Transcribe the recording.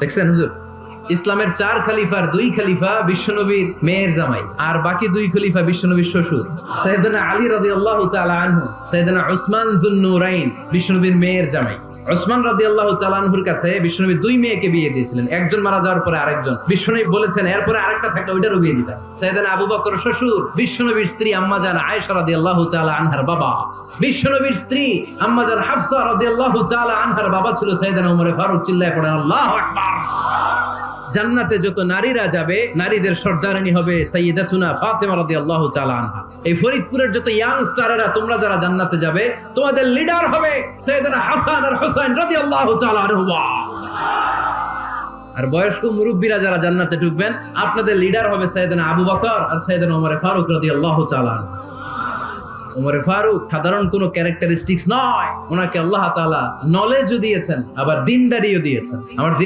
দেখছেন হুজুর? ইসলামের চার খলিফার দুই খলিফা বিশ্বনবীর মেয়ের জামাই, আর বাকি দুই খলিফা বিশ্বনবীর শ্বশুর। সৈয়দনা আলী রাদিয়াল্লাহু তাআলা আনহু সৈয়দনা উসমান যুন্নুরাইন বিশ্বনবীর মেয়ের জামাই। উসমান রাদিয়াল্লাহু তাআলা আনহুর কাছে বিশ্বনবী দুই মেয়েকে বিয়ে দিয়েছিলেন। একজন মারা যাওয়ার পরে আরেকজন। বিশ্বনবী বলেছেন, এরপরে আরেকটা থাকলে ওইটারও বিয়ে দিবেন সৈয়দনা আবু বকর শ্বশুর, বিশ্বনবীর স্ত্রী আম্মা জান আয়েশা রাদিয়াল্লাহু তাআলা আনহার বাবা। বিশ্বনবীর স্ত্রী আম্মা জান হাফসা রাদিয়াল্লাহু তাআলা আনহার বাবা ছিল সৈয়দনা ওমর ফারুক, চিল্লায় পড়েন আল্লাহু আকবার। জান্নাতে যত নারীরা যাবে, নারীদের সর্দারিনী হবে সাইয়্যিদাতুনা ফাতেমা রাদিয়াল্লাহু তাআলা আনহা। এই ফরিদপুরের যত ইয়াং স্টারেরা তোমরা যারা জান্নাতে যাবে, তোমাদের লিডার হবে সাইয়েদনা হাসান আর হুসাইন রাদিয়াল্লাহু তাআলা আনহুমা। আর বয়স্ক মুরব্বীরা যারা জান্নাতে ঢুকবেন, আপনাদের লিডার হবে সাইয়েদনা আবু বকর আর সাইয়েদনা ওমর ফারুক রাদিয়াল্লাহু তাআলা আনহু। ওমরে ফারুক সাধারণ কোনো ক্যারেক্টারিস্টিক্স নয়। ওনাকে আল্লাহ তাআলা নলেজও দিয়েছেন, আবার দিনদারিও দিয়েছেন। আমার